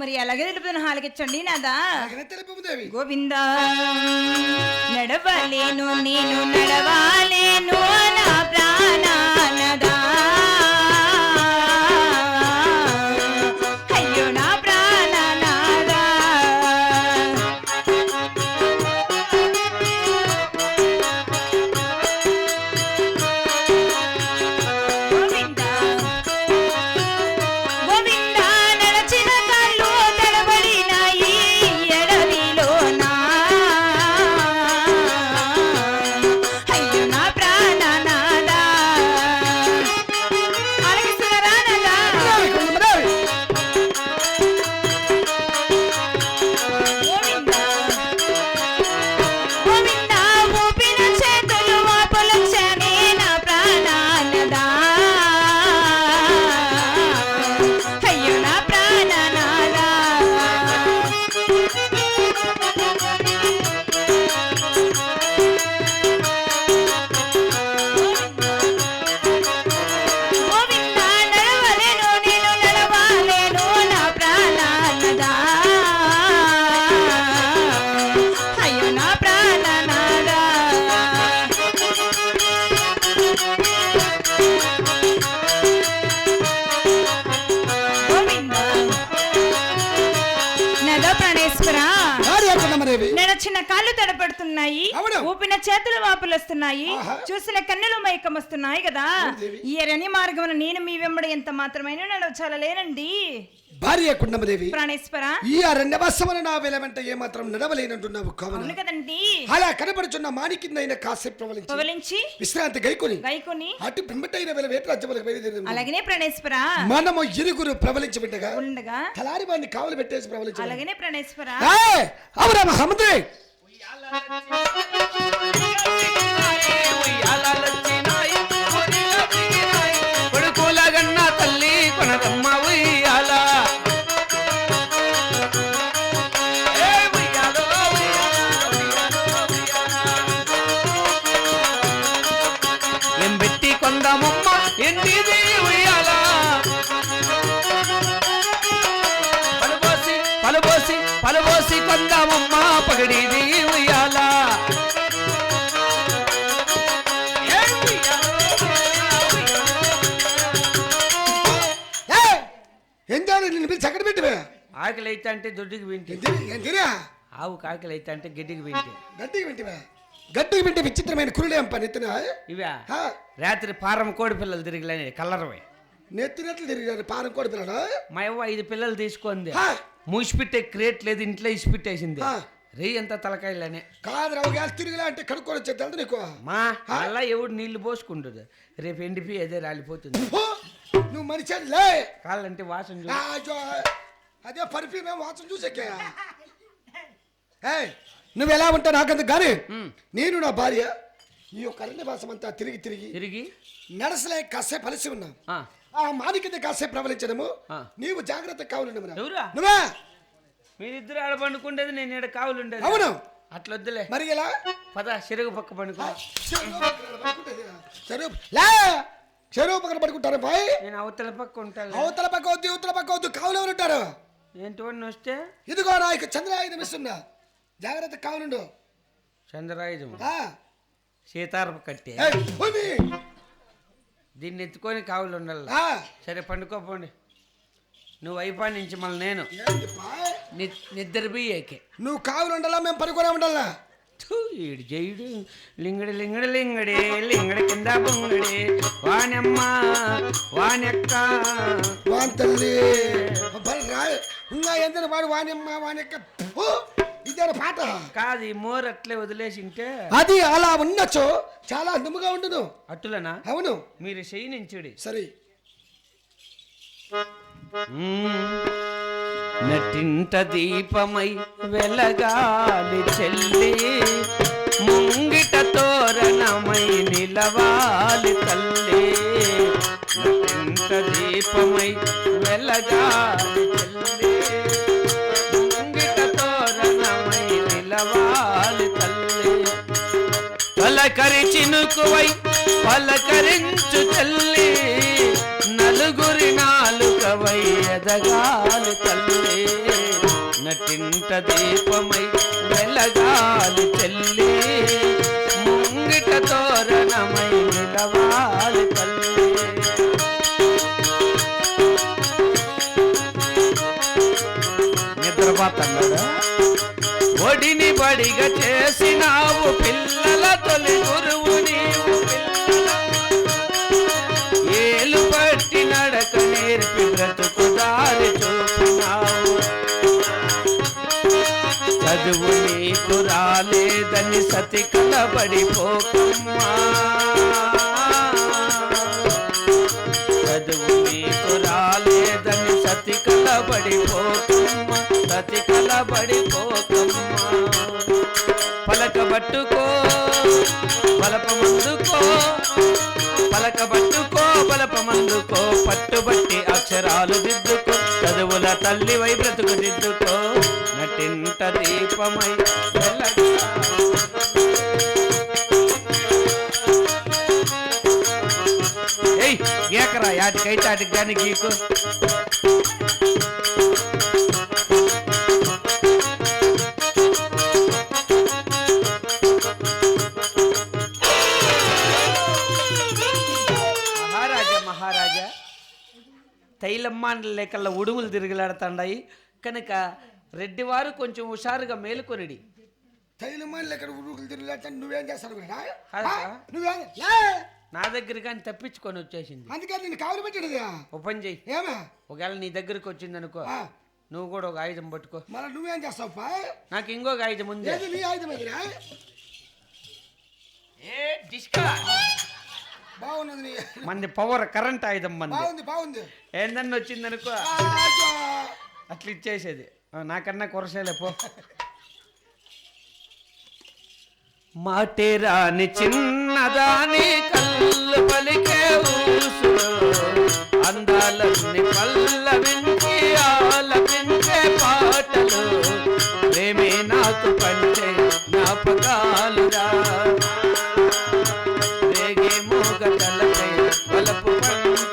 మరి ఎలాగే తెలుపుతున్న హాలకిచ్చండి నాదా? తెలుపుదేవి గోవింద నడవలేను నేను నడవాలేను నా ప్రాణానదా ప్రాణేశ్వర కుటుంబదేవి నడచిన కాళ్ళు తడపడుతున్నాయి. ఊపిన చేతులు వాపులు వస్తున్నాయి. చూసిన కన్నులు మైకం వస్తున్నాయి కదా. ఈ ఎరని మార్గమున నేను మీ వెంబడి ఎంత మాత్రమైన నడవచాలలేనండి భార్య కుటుంబదేవి ప్రాణేశ్వర. ఈ అరణ్యవాసమున నా వెలమంట ఏమాత్రం నడవలేనంటున్నావు కావున. కదండి అలా కనబడుచున్న మాణికిందైన కాసేపు ప్రవలించి విశ్రాంతి గైకొని గైకొని అటు పిమ్మటైన వేల వేట రాజ్యములకు బయలుదేరింది. అలాగనే ప్రాణేశ్వర. మనము ఇరుగురు ప్రవలించి బిడ్డగా ఉండగా తలారి వారిని కావలి పెట్టేసి ప్రవలించి అలాగనే ప్రాణేశ్వర. అవునా మహమ్మద్! ఏ ఉయ్యాలో, ఏం చేయాలి? నిన్ను పిలిచి అక్కడ పెట్టివే ఆకలి అయితే అంటే దొడ్డికి వింటి. ఏం తినా ఆవు ఆకలి అయితే అంటే గడ్డికి వింటి. గట్టికి పెట్టివే గట్టికి పెట్టి విచిత్రమైన కురులేం పని ఎత్తున? ఇవా? రాత్రి పారం కోడి పిల్లలు తిరిగిలేని కలరవే. నెత్తినట్లు తిరిగారు పారం కోడి పిల్లడు మా అవ్వ ఐదు పిల్లలు తీసుకుంది. మూసిపెట్టే క్రియేట్ లేదు ఇంట్లో ఇసిపెట్టేసింది. రే ఎంత తలకాయలనే. కాదు రావు గ్యాస్ తిరిగిలా అంటే కడుక్కొని వచ్చేది నీకు? మా అలా ఎవడు నీళ్ళు పోసుకుంటుంది? రేపు ఎండిపి అదే రాలిపోతుంది. నువ్వు మనిషి లే! కాళ్ళంటే వాసన అదే పరిఫ్యూమ్ వాసన చూసేకే. ఏయ్, నువ్వు ఎలా ఉంటావు నాకంత కానీ నేను నా భార్య ఈ యొక్క అరణ్య భాషం అంతా తిరిగి తిరిగి తిరిగి? నడసలే కాసేపు అలసి ఉన్నాం. ఆ, మానికింద కాసేపు ప్రవలించడము. నీవు జాగ్రత్త కావాలండి? నువ్వే? మీరిద్దరు ఆడ పండుకుండేది నేను ఇక్కడ కావులు ఉండేది అవును. అట్లా వద్దులే మరి ఎలా? పద చెరుగు పక్క పండుకో. లే! చెరువు పక్కన పడుకుంటారు బాయ్? నేను అవతల పక్క ఉంటాను అవతల పక్క వద్దు ఇవతల పక్క వద్దు కావులు ఎవరు ఉంటారు? ఏంటివన్నీ వస్తే? ఇదిగో నా ఇక చంద్రాయుధం ఇస్తున్నా. జాగ్రత్త కావునుండు చంద్రాయుధం సీతారప కట్టే. దీన్ని ఎత్తుకొని కావులు ఉండాలి. సరే పండుకోపోండి. నువ్వు అయిపో నుంచి మళ్ళీ నేను. నిద్ర బియ్యకే నువ్వు కావులు ఉండాలా? మేము పడుకునే ఉండాలా? ఈడు జయుడు. లింగడి లింగడి లింగడి లింగడి కింద బొంగడి. వానమ్మ వానెక్క వాన్ తల్లి ఇంకా ఎంత వాడు? వాణిమ్మ వాణిక్క ఫు, ఇదే పాట. కాదు ఈ మోర్ అట్లే వదిలేసి ఉంటే అది అలా ఉండొచ్చు. చాలా అందముగా ఉండును. అట్టులనా అవును. మీరు శయనించుడి సరే. నటింట దీపమై వెలగాలి చెల్లి. ముంగిట తోరణమై నిలవాలి తల్లి. నటింట దీపమై వెలగాలి చినుకువై పలకరించు తల్లి నలుగురి నాలుకవై ఎదగాలి తల్లి. నటింట దీపమై వెలగాలి తల్లి ముంగిట తోరణమై నిలవాలి తల్లి. నిద్రపోతున్నాడా ఒడిని బడిగా చేసినావు పిల్లల తొలి గురువు నీవు. ఏలు పట్టి నడక నేర్పి బ్రతుకు దారి చూపినావు. చదువు నీకు రాలేదని సతి కలబడిపోకమ్మా. చదువు నీకు రాలే సతి కలబడిపోకమ్మా సతి కలబడిపోకమ్మా పలకబట్టుకో బలపమందుకో పలకబట్టుకో బలపమందుకో. పట్టుబట్టి అక్షరాలు దిద్దుకో చదువుల తల్లి వై బ్రతుకు దిద్దుకో. నటింట దీపమై ఏకరా యాటికైతే అటుకు కానీ గీకు. తైలమ్మాండ్ల లేకల్లా ఉడుములు తిరిగిలాడుతాండాయి. కనుక రెడ్డివారు కొంచెం హుషారుగా మేలుకొనిడి. లెక్క ఉరుకులు తిరుగులాట నువ్వేం చేస్తావు? నువ్వేం. నా దగ్గర కానీ తప్పించుకొని వచ్చేసింది. అందుకే నేను కావులు పెట్టినది. ఓ పని చెయ్యి ఏమే? ఒకవేళ నీ దగ్గరికి వచ్చింది అనుకో నువ్వు కూడా ఒక ఆయుధం పట్టుకో. మళ్ళీ నువ్వేం చేస్తావు నాకు ఇంకొక ఆయుధం ఉంది. నీ ఆయుధం ఏ డిస్కా బాగున్నది మంది పవర్ కరెంట్ ఆయుధం మంది. బాగుంది బాగుంది. ఏందన్న వచ్చింది అనుకో. అట్లా ఇచ్చేసేది. నాకన్నా కొరసేలే పో. మాటే రాని చిన్నదాని కళ్ళు పలికే ఊసులో అందాలన్నీ పల్లవించి ఆలపించే పాటలు. ప్రేమే నాకు పంచే జ్ఞాపకాలురా.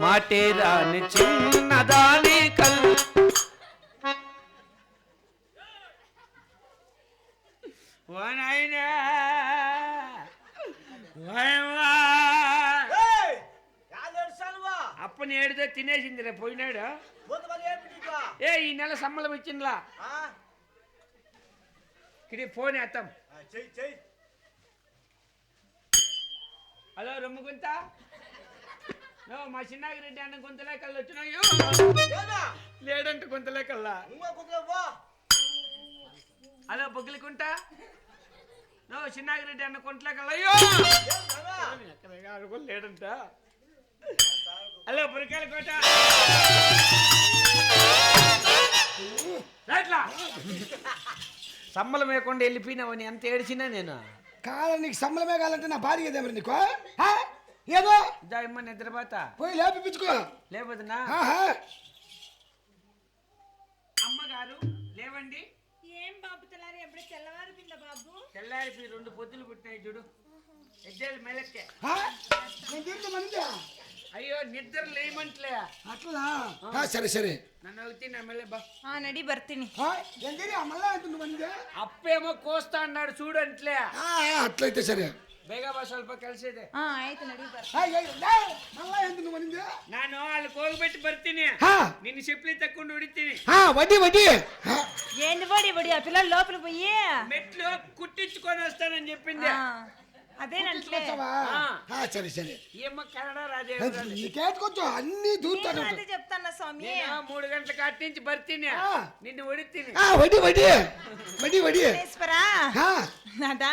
మాటే రాని చిన్నదాని ఓయమ్మా. అప్పని ఏడుతో తినేసింది రే పోయినాడు. ఏ ఈ నెల సంబళం ఇచ్చిండ్లా ఇది ఫోన్ వేస్తాం హలో రొమ్ము గుంత? నువ్వు మా చిన్నాగిరెడ్డి అన్న గుంత లెక్కలు వచ్చినాయో లేడంటే గుంత లెక్కల్లా హలో బొగ్గులకుంట? నో చిన్నాగిరెడ్డి అన్న గుంత లెక్కలయ్యో అడుగు లేడంట. హలో బురికాయల కోట. సమ్మలు మేకుండా వెళ్ళిపోయినావని ఎంత ఏడిచినా నేను. కాదు నీకు సంబలమే కావాలంటే నా భార్య ఏదేమరి నీకు ఏదో? దాయమ్మ నిద్రపోత పోయి లేపిపించుకో లేకపోతున్నా. అమ్మగారు లేవండి. ఏం బాబు తెల్లారి ఎప్పుడు తెల్లవారిపోయిందా బాబు? తెల్లారి రెండు పొద్దులు పుట్టినాయి చూడు. ఎద్దేలు మెలక్కే? అయ్యో నిద్ర లేమంటలే అట్లా ఆ, సరే సరే. నన్ను అవుతే నా మెల్ల బా. ఆ నడి భర్తిని ఆ, ఏంటి ఆ మళ్ళా అంటుంది మనిందా? అప్పేమో కోస్తా అన్నాడు చూడు అంట్లే ఆ, ఆ, అట్లయితే సరే. ಬೇಗ ಬಾ ಸ್ವಲ್ಪ ಕೆಲಸ ಇದೆ ಹಾ ಆಯ್ತು ನಡಿ ನಾನು ಅಲ್ಲಿ ಹೋಗ್ಬಿಟ್ಟು ಬರ್ತೀನಿ ನಿನ್ನ ಸಿಪ್ಲಿ ತಕೊಂಡು ಹೊಡಿತೀನಿ వడ్డీ వడ్డీ. ఏంది బడి బడి ఆ పిల్లలు లోపలికి పోయి. మెట్లు కుట్టించుకొని వస్తానని చెప్పింది. అదేనంటే ఆ, ఆ, సరే సరే. ఈ అమ్మ కన్నడ రాజే నీకేట్కొచ్చు అన్ని దూరుతాను అదే చెప్తానా స్వామి. నేను మూడు గంటల కాటి నుంచి ಬರ್ತೀನಿ నిన్ను ಹೊಡಿತೀನಿ వడ్డీ వడ్డీ. వడ్డీ వడ్డీ. ఈశ్వరా నాదా.